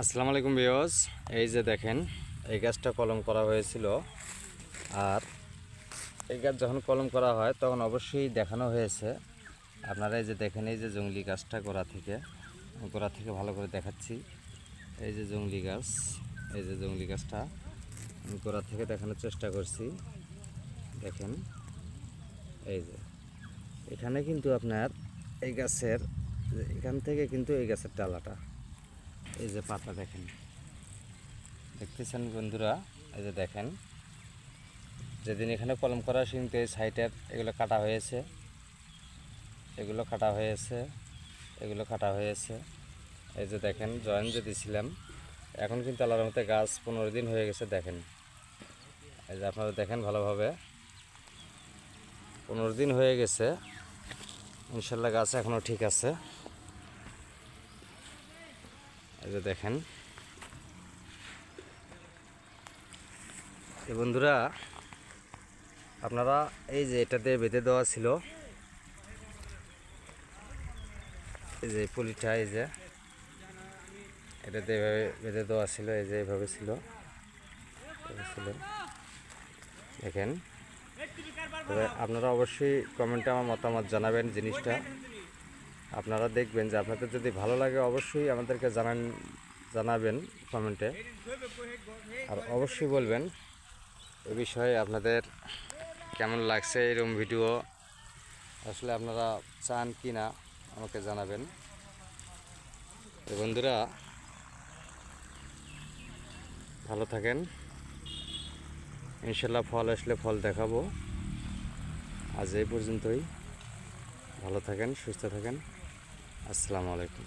আসসালামু আলাইকুম বিয়স এই যে দেখেন, এই গাছটা কলম করা হয়েছিল। আর এই গাছ যখন কলম করা হয়, তখন অবশ্যই দেখানো হয়েছে। আপনারা এই যে দেখেন, এই যে জঙ্গলি গাছটা গোড়া থেকে গোড়া থেকে ভালো করে দেখাচ্ছি। এই যে জঙ্গলি গাছ, এই যে জঙ্গলি গাছটা, আমি গোড়া থেকে দেখানোর চেষ্টা করছি। দেখেন, এই যে, এখানে কিন্তু আপনার এই গাছের, এখান থেকে কিন্তু এই গাছের ডালাটা। এই যে পাতা দেখেন। দেখতেছেন বন্ধুরা? এই যে দেখেন। যেদিন এখানে কলম করা কিন্তু এই সাইডের এগুলো কাটা হয়েছে। এগুলো কাটা হয়েছে, এগুলো কাটা হয়েছে। এই যে দেখেন, জয়েন যে দিছিলাম, এখন কিন্তু আল্লাহর মতে গাছ পনেরো দিন হয়ে গেছে, দেখেন। এই যে আপনারা দেখেন ভালোভাবে। পনেরো দিন হয়ে গেছে। ইনশাল্লাহ গাছ এখনও ঠিক আছে। এই যে দেখেন। বন্ধুরা, আপনারা এই যে এটাতে বেঁধে দেওয়া ছিল, এই যে পুলিটা, এই যে এটাতে এভাবে বেঁধে দেওয়া ছিল, এই যে এইভাবে ছিল, এভাবে ছিল। দেখেন আপনারা অবশ্যই কমেন্টে আমার মতামত জানাবেন জিনিসটা। আপনারা দেখবেন যে আপনাদের যদি ভালো লাগে অবশ্যই আমাদেরকে জানান, জানাবেন কমেন্টে। আর অবশ্যই বলবেন এ বিষয়ে আপনাদের কেমন লাগছে এরকম ভিডিও, আসলে আপনারা চান কি না আমাকে জানাবেন। বন্ধুরা, ভালো থাকেন। ইনশাল্লাহ ফল আসলে ফল দেখাবো। আজ এই পর্যন্তই। ভালো থাকেন, সুস্থ থাকেন। আসসালামু আলাইকুম।